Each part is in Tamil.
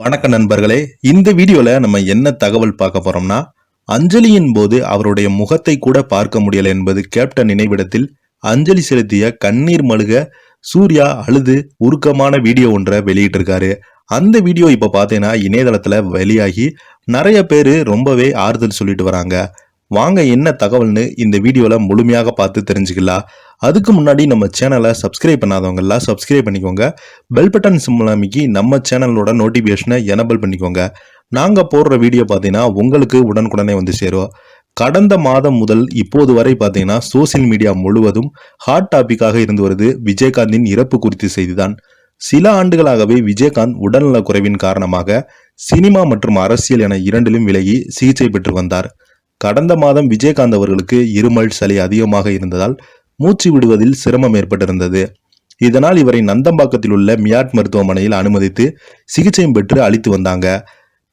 வணக்க நண்பர்களே இந்த வீடியோல நம்ம என்ன தகவல் பார்க்க போறோம்னா அஞ்சலியின் போது அவருடைய முகத்தை கூட பார்க்க முடியல என்பது கேப்டன் நினைவிடத்தில் அஞ்சலி செலுத்திய கண்ணீர் மழுக சூர்யா அழுது உருக்கமான வீடியோ ஒன்றை வெளியிட்டிருக்காரு. அந்த வீடியோ இப்ப பார்த்தீங்கன்னா இணையதளத்துல வெளியாகி நிறைய பேர் ரொம்பவே ஆறுதல் சொல்லிட்டு வராங்க. வாங்க என்ன தகவல்னு இந்த வீடியோவில் முழுமையாக பார்த்து தெரிஞ்சுக்கலாம். அதுக்கு முன்னாடி நம்ம சேனலை சப்ஸ்கிரைப் பண்ணாதவங்கெல்லாம் சப்ஸ்கிரைப் பண்ணிக்கோங்க. பெல் பட்டன் சிம்பிள் அமைக்கி நம்ம சேனலோட நோட்டிஃபிகேஷனை எனபிள் பண்ணிக்கோங்க. நாங்கள் போடுற வீடியோ பார்த்தீங்கன்னா உங்களுக்கு உடனுக்குடனே வந்து சேரும். கடந்த மாதம் முதல் இப்போது வரை பார்த்தீங்கன்னா சோசியல் மீடியா முழுவதும் ஹாட் டாபிக்காக இருந்து வருது. விஜயகாந்தின் இறப்பு குறித்த செய்திதான். சில ஆண்டுகளாகவே விஜயகாந்த் உடல்நலக் குறைவின் காரணமாக சினிமா மற்றும் அரசியல் என இரண்டிலும் விலகி சிகிச்சை பெற்று வந்தார். கடந்த மாதம் விஜயகாந்த் அவர்களுக்கு இருமல் சளி அதிகமாக இருந்ததால் மூச்சு விடுவதில் சிரமம் ஏற்பட்டிருந்தது. இதனால் இவரை நந்தம்பாக்கத்தில் உள்ள மியாட் மருத்துவமனையில் அனுமதித்து சிகிச்சையும் பெற்று அளித்து வந்தாங்க.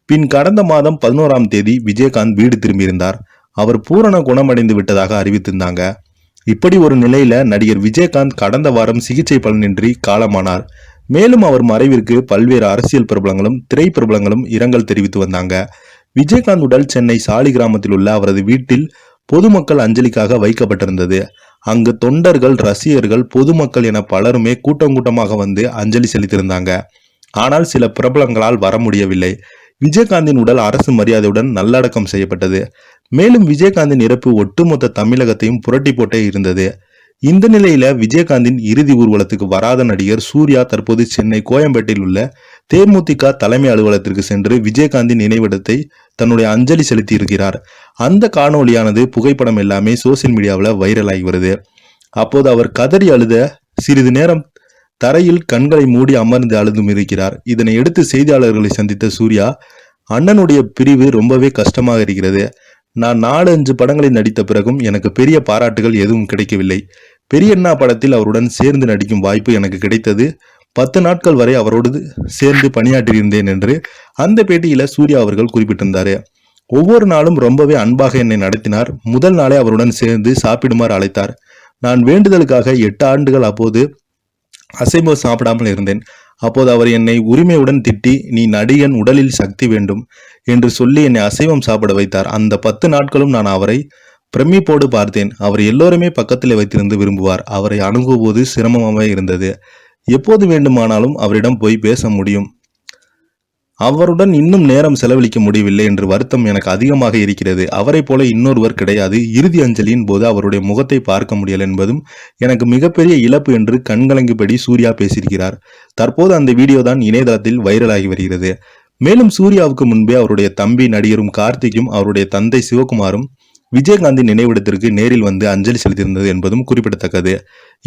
பின் கடந்த மாதம் பதினோராம் தேதி விஜயகாந்த் வீடு திரும்பியிருந்தார். அவர் பூரண குணமடைந்து விட்டதாக அறிவித்திருந்தாங்க. இப்படி ஒரு நிலையில நடிகர் விஜயகாந்த் கடந்த வாரம் சிகிச்சை பலனின்றி காலமானார். மேலும் அவர் மறைவிற்கு பல்வேறு அரசியல் பிரபலங்களும் திரைப்பிரபலங்களும் இரங்கல் தெரிவித்து வந்தாங்க. விஜயகாந்த் உடல் சென்னை சாலி கிராமத்தில் உள்ள அவரது வீட்டில் பொதுமக்கள் அஞ்சலிக்காக வைக்கப்பட்டிருந்தது. அங்கு தொண்டர்கள் ரசிகர்கள் பொதுமக்கள் என பலருமே கூட்டம் கூட்டமாக வந்து அஞ்சலி செலுத்தியிருந்தாங்க. ஆனால் சில பிரபலங்களால் வர முடியவில்லை. விஜயகாந்தின் உடல் அரசு மரியாதையுடன் நல்லடக்கம் செய்யப்பட்டது. மேலும் விஜயகாந்தின் இறப்பு ஒட்டுமொத்த தமிழகத்தையும் புரட்டி போட்டே இருந்தது. இந்த நிலையில விஜயகாந்தின் இறுதி ஊர்வலத்துக்கு வராத நடிகர் சூர்யா தற்போது சென்னை கோயம்பேட்டில் உள்ள தேமுதிக தலைமை அலுவலகத்திற்கு சென்று விஜயகாந்தின் நினைவிடத்தை தன்னுடைய அஞ்சலி செலுத்தி இருக்கிறார் அந்த காணொளியானது புகைப்படம் எல்லாமே சோசியல் மீடியாவில் வைரலாகி வருது. அப்போது அவர் கதறி அழுத சிறிது நேரம் தரையில் கண்களை மூடி அமர்ந்து அழுதும் இருக்கிறார். இதனை எடுத்து செய்தியாளர்களை சந்தித்த சூர்யா அண்ணனுடைய பிரிவு ரொம்பவே கஷ்டமாக இருக்கிறது. நான் நாலு அஞ்சு படங்களில் நடித்த பிறகும் எனக்கு பெரிய பாராட்டுகள் எதுவும் கிடைக்கவில்லை. பெரியண்ணா படத்தில் அவருடன் சேர்ந்து நடிக்கும் வாய்ப்பு எனக்கு கிடைத்தது. பத்து நாட்கள் வரை அவரோடு சேர்ந்து பணியாற்றியிருந்தேன் என்று அந்த பேட்டியில சூர்யா அவர்கள் குறிப்பிட்டிருந்தார். ஒவ்வொரு நாளும் ரொம்பவே அன்பாக என்னை நடத்தினார். முதல் நாளே அவருடன் சேர்ந்து சாப்பிடுமாறு அழைத்தார். நான் வேண்டுதலுக்காக எட்டு ஆண்டுகள் அப்போது அசைவம் சாப்பிடாமல் இருந்தேன். அப்போது அவர் என்னை உரிமையுடன் திட்டி நீ நடிகன் உடலில் சக்தி வேண்டும் என்று சொல்லி என்னை அசைவம் சாப்பிட வைத்தார். அந்த பத்து நாட்களும் நான் அவரை பிரமிப்போடு பார்த்தேன். அவர் எல்லோருமே பக்கத்தில் வைத்திருந்து விரும்புவார். அவரை அணுகும்போது சிரமமாக இருந்தது. எப்போது வேண்டுமானாலும் அவரிடம் போய் பேச முடியும். அவருடன் இன்னும் நேரம் செலவழிக்க முடியவில்லை என்று வருத்தம் எனக்கு அதிகமாக இருக்கிறது. அவரை போல இன்னொருவர் கிடையாது. இறுதி அஞ்சலியின் போது அவருடைய முகத்தை பார்க்க முடியல என்பதும் எனக்கு மிகப்பெரிய இழப்பு என்று கண்கலங்குபடி சூர்யா பேசியிருக்கிறார். தற்போது அந்த வீடியோ தான் இணையதளத்தில் வைரலாகி வருகிறது. மேலும் சூர்யாவுக்கு முன்பே அவருடைய தம்பி நடிகரும் கார்த்திக்கும் அவருடைய தந்தை சிவகுமாரும் விஜயகாந்தி நினைவிடத்திற்கு நேரில் வந்து அஞ்சலி செலுத்தியிருந்தது என்பதும் குறிப்பிடத்தக்கது.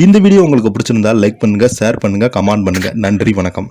இந்த வீடியோ உங்களுக்கு பிடிச்சிருந்தால் லைக் பண்ணுங்க ஷேர் பண்ணுங்க கமெண்ட் பண்ணுங்க. நன்றி வணக்கம்.